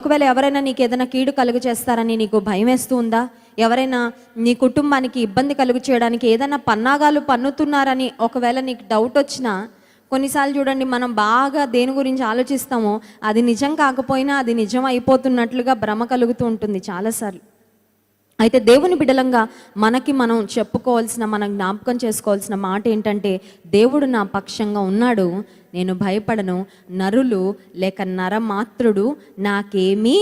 ఒకవేళ ఎవరైనా నీకు ఏదైనా కీడు కలుగు చేస్తారని నీకు భయం వేస్తూ ఉందా ఎవరైనా నీ కుటుంబానికి ఇబ్బంది కలుగు చేయడానికి ఏదైనా పన్నాగాలు పన్నుతున్నారని ఒకవేళ నీకు డౌట్ వచ్చినా కొన్నిసార్లు చూడండి మనం బాగా దేని గురించి ఆలోచిస్తామో అది నిజం కాకపోయినా అది నిజం అయిపోతున్నట్లుగా భ్రమ కలుగుతూ ఉంటుంది చాలాసార్లు. అయితే దేవుని బిడలంగా మనకి మనం చెప్పుకోవాల్సిన మనం జ్ఞాపకం చేసుకోవాల్సిన మాట ఏంటంటే దేవుడు నా పక్షంగా ఉన్నాడు నేను భయపడను నరులు లేక నరమాత్రుడు నాకేమీ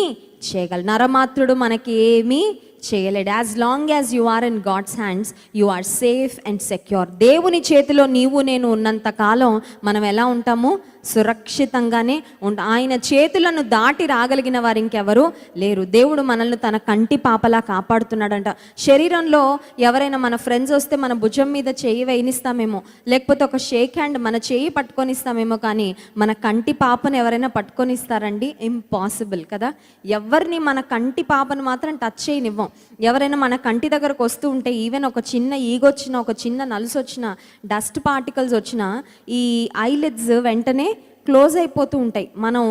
చేయగల నరమాత్రుడు మనకి ఏమీ చేయలేడు. As long as you are in God's hands you are safe and secure దేవుని చేతిలో నీవు నేను ఉన్నంత కాలం మనం ఎలా ఉంటాము? సురక్షితంగానే ఉంట ఆయన చేతులను దాటి రాగలిగిన వారు ఇంకెవరు లేరు. దేవుడు మనల్ని తన కంటి పాపలా కాపాడుతున్నాడంట. శరీరంలో ఎవరైనా మన ఫ్రెండ్స్ వస్తే మన భుజం మీద చేయి వేయనిస్తామేమో లేకపోతే ఒక షేక్ హ్యాండ్ మన చేయి పట్టుకొనిస్తామేమో కానీ మన కంటి పాపను ఎవరైనా పట్టుకొనిస్తారండి? ఇంపాసిబుల్ కదా? ఎవరిని మన కంటి పాపను మాత్రం టచ్ చేయనివ్వం. ఎవరైనా మన కంటి దగ్గరకు వస్తూ ఉంటే ఈవెన్ ఒక చిన్న ఈగొచ్చిన ఒక చిన్న నలుసు వచ్చిన డస్ట్ పార్టికల్స్ వచ్చిన ఈ ఐలెడ్స్ వెంటనే క్లోజ్ అయిపోతూ ఉంటాయి. మనం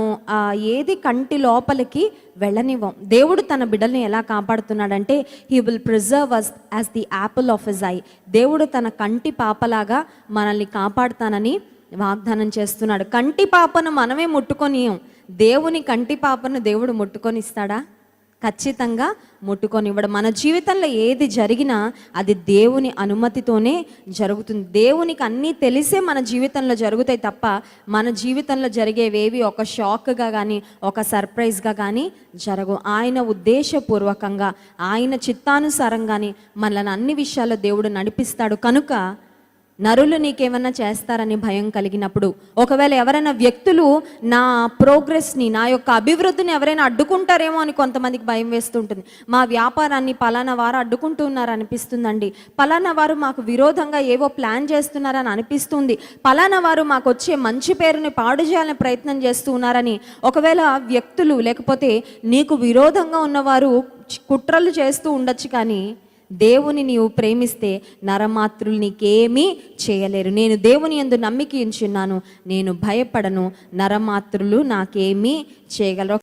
ఏది కంటి లోపలికి వెళ్ళనివ్వం. దేవుడు తన బిడ్డల్ని ఎలా కాపాడుతున్నాడంటే he will preserve us as the apple of his eye దేవుడు తన కంటి పాపలాగా మనల్ని కాపాడుతానని వాగ్దానం చేస్తున్నాడు. కంటి పాపను మనమే ముట్టుకొనియం దేవుని కంటి పాపను దేవుడు ముట్టుకొని ఇస్తాడా ఖచ్చితంగా ముట్టుకొని ఇవ్వడం మన జీవితంలో ఏది జరిగినా అది దేవుని అనుమతితోనే జరుగుతుంది. దేవునికి అన్నీ తెలిసే మన జీవితంలో జరుగుతాయి తప్ప మన జీవితంలో జరిగేవేవి ఒక షాక్గా కానీ ఒక సర్ప్రైజ్గా కానీ జరగవు. ఆయన ఉద్దేశపూర్వకంగా ఆయన చిత్తానుసారంగానే మనల్ని అన్ని విషయాల్లో దేవుడు నడిపిస్తాడు. కనుక నరులు నీకేమన్నా చేస్తారని భయం కలిగినప్పుడు ఒకవేళ ఎవరైనా వ్యక్తులు నా ప్రోగ్రెస్ని నా యొక్క అభివృద్ధిని ఎవరైనా అడ్డుకుంటారేమో అని కొంతమందికి భయం వేస్తుంటుంది. మా వ్యాపారాన్ని పలానా వారు అడ్డుకుంటున్నారు అనిపిస్తుందండి పలానా వారు మాకు విరోధంగా ఏవో ప్లాన్ చేస్తున్నారని అనిపిస్తుంది. పలానా వారు మాకు వచ్చే మంచి పేరుని పాడు చేయాలని ప్రయత్నం చేస్తూ ఉన్నారని ఒకవేళ వ్యక్తులు లేకపోతే నీకు విరోధంగా ఉన్నవారు కుట్రలు చేస్తూ ఉండొచ్చు కానీ దేవుని నీవు ప్రేమిస్తే నరమాత్రులు నీకేమీ చేయలేరు. నేను దేవుని ఎందు నమ్మిక ఉంచున్నాను. నేను భయపడను. నరమాత్రులు నాకేమీ చేయగలరు.